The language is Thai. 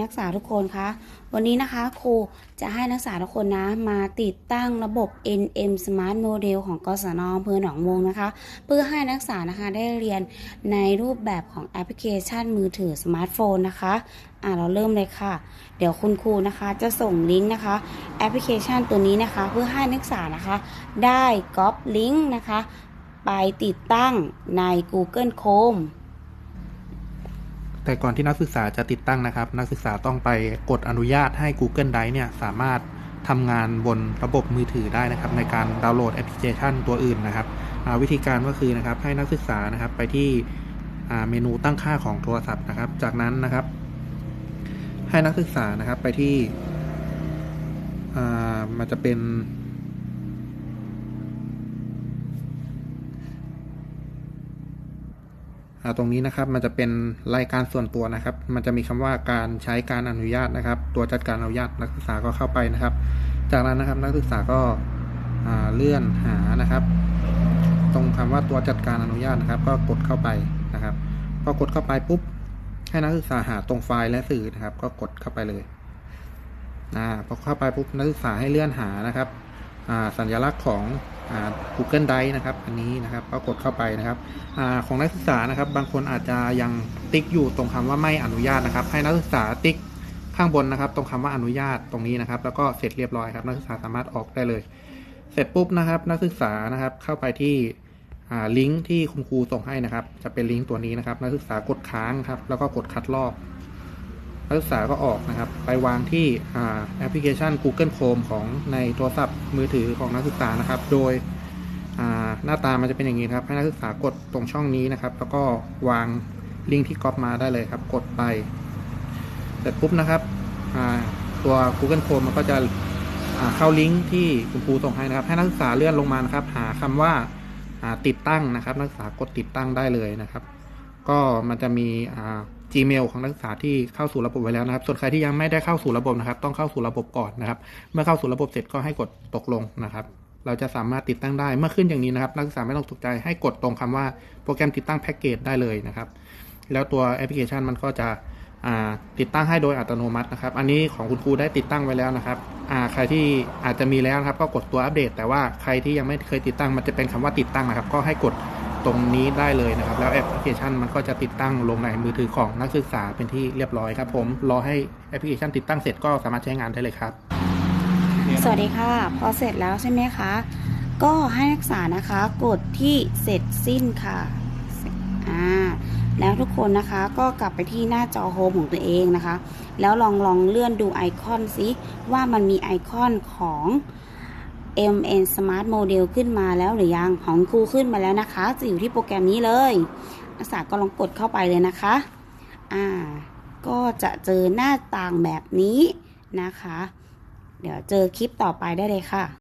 นักศึกษาทุกคนคะ วันนี้นะคะครูจะให้นักศึกษาทุกคนนะ มาติดตั้งระบบ NM Smart Model ของกศนอำเภอหนองมงนะคะ เพื่อให้นักศึกษานะคะได้เรียนในรูปแบบของแอปพลิเคชันมือถือสมาร์ทโฟนนะคะ อ่าเราเริ่มเลยค่ะ เดี๋ยวคุณครูนะคะจะส่งลิงก์นะคะ แอปพลิเคชันตัวนี้นะคะ เพื่อให้นักศึกษานะคะ ได้ก๊อปลิงก์นะคะ ไปติดตั้งใน Google Chrome แต่ก่อนที่นักศึกษาจะติดตั้งนะครับ นักศึกษาต้องไปกดอนุญาตให้ Google Drive เนี่ยสามารถทำงานบนระบบมือถือได้นะครับ ในการดาวน์โหลดแอปพลิเคชันตัวอื่นนะครับวิธีการก็คือนะครับให้นักศึกษานะครับไปที่เมนูตั้งค่าของโทรศัพท์นะครับ จากนั้นนะครับ ให้นักศึกษานะครับไปที่มันจะเป็น อ่า ตรงนี้นะครับมันจะเป็นรายการส่วนตัวนะครับ มันจะมีคำว่าการใช้การอนุญาตนะครับ ตัวจัดการอนุญาตนักศึกษาก็เข้าไปนะครับ จากนั้นนะครับนักศึกษาก็าเลื่อนหานะครับ ตรงคำว่าตัวจัดการอนุญาตนะครับ ก็กดเข้าไปนะครับพอกดเข้าไปปุ๊บให้นักศึกษาหาตรงไฟล์และสื่อนะครับ ก็กดเข้าไปเลยอพอเข้าไปปุ๊บนักศึกษาให้เลื่อนหานะครับสัญลักษณ์ของ Google Drive นะครับ อันนี้นะครับก็กดเข้าไปนะครับอของนักศึกษานะครับ บางคนอาจจะยังติ๊กอยู่ตรงคำว่าไม่อนุญาตนะครับ ให้นักศึกษาติ๊กข้างบนนะครับ ตรงคำว่าอนุญาตตรงนี้นะครับ แล้วก็เสร็จเรียบร้อยครับ นักศึกษาสามารถออกได้เลย เสร็จปุ๊บนะครับ นักศึกษานะครับเข้าไปที่ลิงก์ที่คุณครูส่งให้นะครับ จะเป็นลิงก์ตัวนี้นะครับ นักศึกษากดค้างครับ แล้วก็กดคัดลอก นักศึกษาก็ออกนะครับ ไปวางที่แอปพลิเคชัน Google Chrome ของในโทรศัพท์มือถือของนักศึกษานะครับ โดยหน้าตามันจะเป็นอย่างนี้ครับ ให้นักศึกษากดตรงช่องนี้นะครับ แล้วก็วางลิงก์ที่ก๊อปมาได้เลยครับ กดไป เสร็จปุ๊บนะครับตัว Google Chrome มันก็จะเข้าลิงก์ที่คุณครูส่งให้นะครับ ให้นักศึกษาเลื่อนลงมานะครับ หาคำว่าอ่าติดตั้งนะครับ นักศึกษากดติดตั้งได้เลยนะครับ ก็มันจะมีอ่า Gmail ของนักศึกษาที่เข้าสู่ระบบไว้แล้วนะครับ ส่วนใครที่ยังไม่ได้เข้าสู่ระบบนะครับ ต้องเข้าสู่ระบบก่อนนะครับ เมื่อเข้าสู่ระบบเสร็จก็ให้กดตกลงนะครับ เราจะสามารถติดตั้งได้ เมื่อขึ้นอย่างนี้นะครับ นักศึกษาไม่ต้องตกใจ ให้กดตรงคำว่าโปรแกรมติดตั้งแพ็กเกจได้เลยนะครับ แล้วตัวแอปพลิเคชันมันก็จะติดตั้งให้โดยอัตโนมัตินะครับ อันนี้ของคุณครูได้ติดตั้งไว้แล้วนะครับ ใครที่อาจจะมีแล้วนะครับ ก็กดตัวอัปเดต แต่ว่าใครที่ยังไม่เคยติดตั้งมันจะเป็นคำว่าติดตั้งนะครับ ก็ให้กด ตรงนี้ได้เลยนะครับ แล้วแอปพลิเคชันมันก็จะติดตั้งลงในมือถือของนักศึกษาเป็นที่เรียบร้อยครับ ผมรอให้แอปพลิเคชันติดตั้งเสร็จก็สามารถใช้งานได้เลยครับ สวัสดีค่ะ พอเสร็จแล้วใช่ไหมคะ ก็ให้นักศึกษานะคะกดที่เสร็จสิ้นค่ะอ่าแล้วทุกคนนะคะก็กลับไปที่หน้าจอโฮมของตัวเองนะคะ แล้วลองลองเลื่อนดูไอคอนซิว่ามันมีไอคอนของ MN Smart Model ขึ้นมาแล้วหรือยังของครูขึ้นมาแล้วนะคะ จะอยู่ที่โปรแกรมนี้เลยนักศึกษาก็ลองกดเข้าไปเลยนะคะ อ่า ก็จะเจอหน้าต่างแบบนี้นะคะ เดี๋ยวเจอคลิปต่อไปได้เลยค่ะ